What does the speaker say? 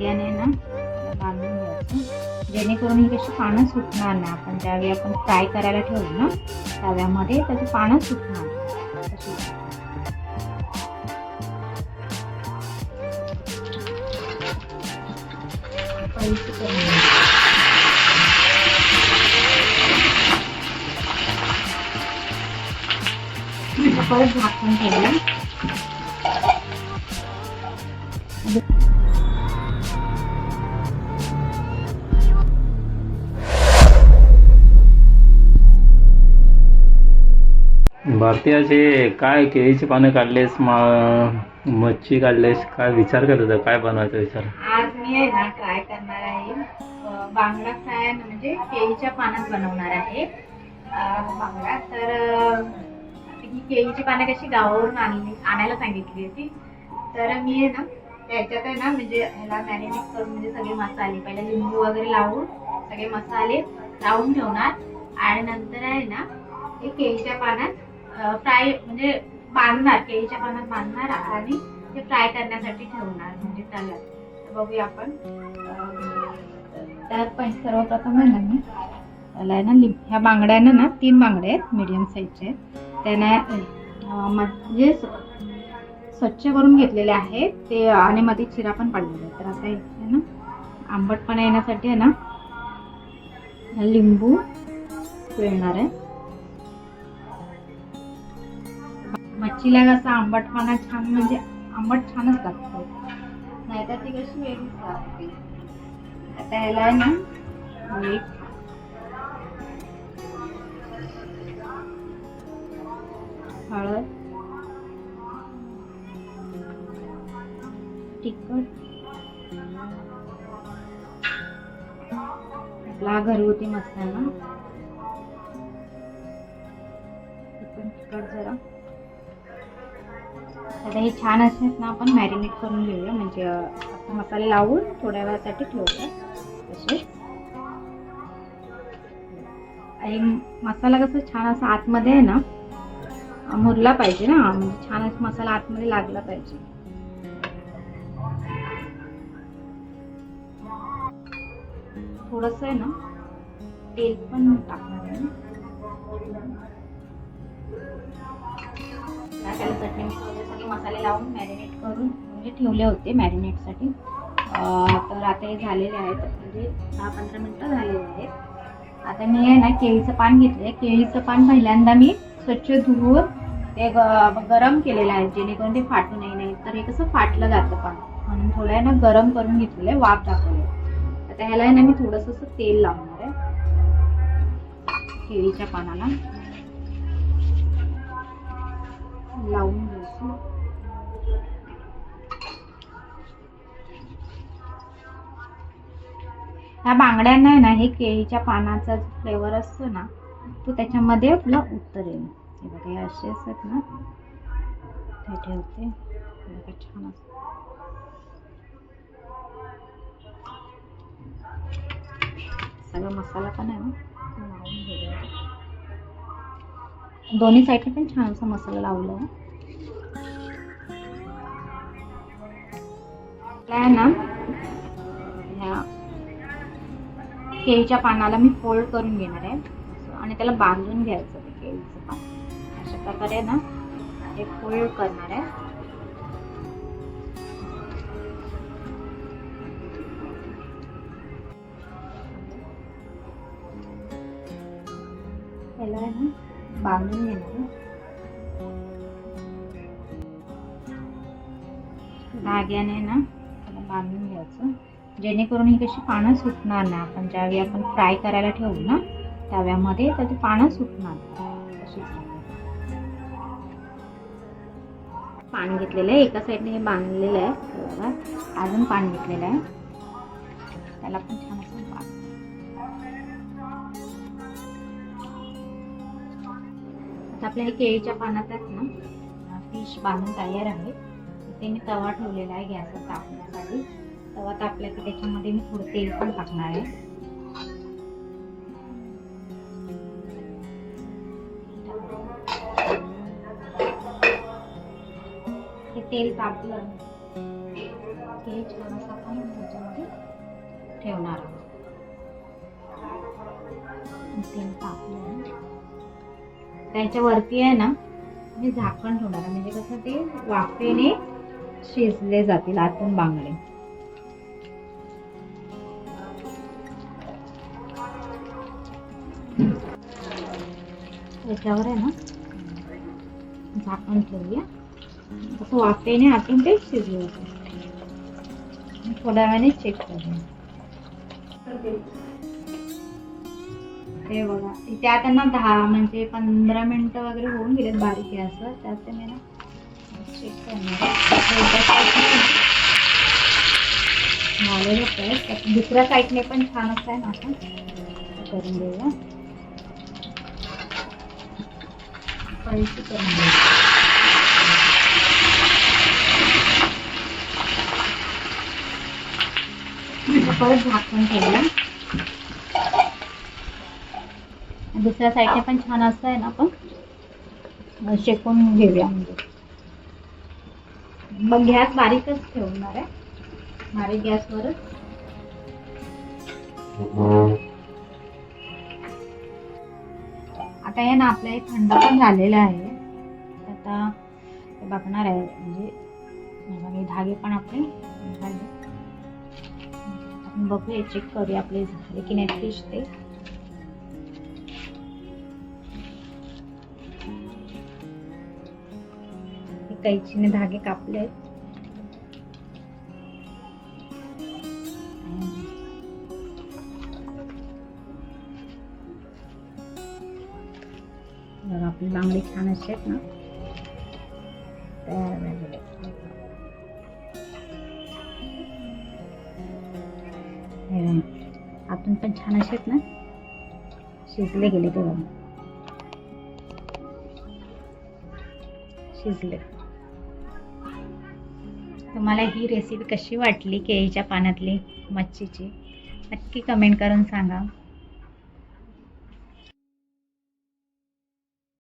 धाग्याने ना बांधून घ्यायचं. जेणेकरून ही कशी पानं सुटणार नाही. आपण त्यावेळी आपण फ्राय करायला ठेवू ना तव्यामध्ये त्याची पानं सुटणार नाही. परत झाकून ठेवलं भारतीयाचे काय केळीची पानं काढलेस मा मच्छी काढलेस काय विचार करत होता? काय बनवायचा विचार? आज मी आहे ना ट्राय करणार आहे. बांगडा फ्राय म्हणजे केळीच्या पानात बनवणार आहे. बांगडा. तर ही केळीची पानं कशी गावावरून आणली आणायला सांगितली होती. तर मी आहे ना त्याच्यात आहे ना म्हणजे ह्याला मॅरिनेट करून म्हणजे सगळे मसाले पहिले लिंबू वगैरे लावून सगळे मसाले लावून ठेवणार. आणि नंतर आहे ना हे केळीच्या पानात फ्राय म्हणजे बांधणार केळीच्या पानात बांधणार आणि ते फ्राय करण्यासाठी ठेवणार म्हणजे तव्यात बघूया आपण. त्यात पण सर्वप्रथम आहे ना मी त्याला आहे ना लिंब ह्या बांगड्यानं ना तीन बांगड्या आहेत मीडियम साईजचे त्यांना म्हणजे स्वच्छ करून घेतलेले आहेत ते आणि मध्ये चिरा पण पडलेला आहे. तर आता इथे ना आंबटपणा येण्यासाठी आहे ना लिंबू पिळणार आहे. मच्छीला कसा आंबटपणा छान म्हणजे आंबट छानच लागतो. नाहीतर ती कशी वेगळीच लागते. आता याला आहे ना मीठ. हळद. तिखट. आपला घरगुती मसाला. पण तिखट जरा. आता हे छान असतात ना आपण मॅरिनेट करून घेऊया. म्हणजे मसाले लावून थोड्या वेळासाठी ठेवूया. तसे आणि मसाला कसं छान असा आतमध्ये आहे ना मुरला पाहिजे ना. म्हणजे छान असं मसाला आतमध्ये लागला पाहिजे. थोडस आहे ना तेल पण टाकणार आहे. त्याला चटणी वगैरे सगळे मसाले लावून मॅरिनेट करून म्हणजे ठेवले होते मॅरिनेटसाठी तर आता हे झालेले आहेत. म्हणजे दहा पंधरा मिनटं झालेले आहेत. आता मी आहे ना केळीचं पान घेतलं आहे केळीचं पान पहिल्यांदा मी स्वच्छ धुवून ते ग- गरम केलेलं आहे. जेणेकरून ते फाटू नाही नाही तर हे कसं फाटलं जातं पान. म्हणून थोडं आहे ना गरम करून घेतलेलं आहे. वाफ दाखवलं. आता ह्याला आहे ना मी थोडंसं तेल लावणार आहे. केळीच्या पानाला. लावून घ्यायचं ह्या बांगड्यांना आहे ना हे केळीच्या पानाचा जो फ्लेवर असतो ना तो त्याच्यामध्ये आपलं उतरेल हे बघा हे असे असतात ना. ते ठेवते. छान असतं. सगळा मसाला पण आहे ना तो लावून घेऊया दोन्ही साईडने पण छान असा मसाला लावला. आहे ना ह्या केळीच्या पानाला मी फोल्ड करून घेणार आहे. आणि त्याला बांधून घ्यायचं ते केळीचं पान. अशा प्रकारे ना हे फोल्ड करणार आहे. त्याला आहे ना बांधून घेणार. धाग्याने ना त्याला बांधून घ्यायचं. जेणेकरून ही कशी पानं सुटणार ना आपण ज्यावेळी आपण फ्राय करायला ठेवू ना तव्यामध्ये तर ती पानं सुटणार पाणी पान घेतलेलं आहे. एका साईडने हे बांधलेलं आहे. अजून पान घेतलेलं आहे. त्याला पण छान असं आता आपल्या हे केळीच्या पानात आहेत ना फिश बांधून तयार आहे. इथे मी तवा ठेवलेला आहे गॅसवर तापण्यासाठी. तवा तापला की त्याच्यामध्ये मी थोडं तेल पण टाकणार आहे. हे तेल तापलं. केळी छान आपण त्याच्यामध्ये ठेवणार आहोत. तेल तापलं त्याच्यावरती आहे ना मी झाकण ठेवणार म्हणजे कसं ते वाफेने शिजले जातील आतून बांगडे. त्याच्यावर आहे ना झाकण ठेवूया. असं वाफेने आतून ते शिजले जातील. थोड्या वेळाने चेक करूया. ते बघा इथे आता ना दहा म्हणजे पंधरा मिनिटं वगैरे होऊन गेलेत बारीक गॅसवर त्यात ते मी ना चेक करणार झालेलं दुसऱ्या साईडने पण छान असं आहे ना आपण करून देऊया पैसे करून देऊया परत झाकून ठेवलं. दुसऱ्या साईडने पण छान असं आहे ना आपण? शेकून घेऊया. म्हणजे मग गॅस बारीकच ठेवणार आहे. बारीक गॅसवरच आता हे ना आपलं एक थंड पण झालेलं आहे. आता बघणार आहे म्हणजे हे धागे पण आपले आपण बघूया चेक करूया आपले झाले की नाही फिश ते. कैचीने धागे कापले आहेत. आपली बांगडी छान अशी आहेत ना तयार झालेले आतून पण छान असे आहेत ना शिजले गेले ते बघा. शिजले. तुम्हाला ही रेसिपी कशी वाटली केळीच्या पानातली मच्छीची? नक्की कमेंट करून सांगा.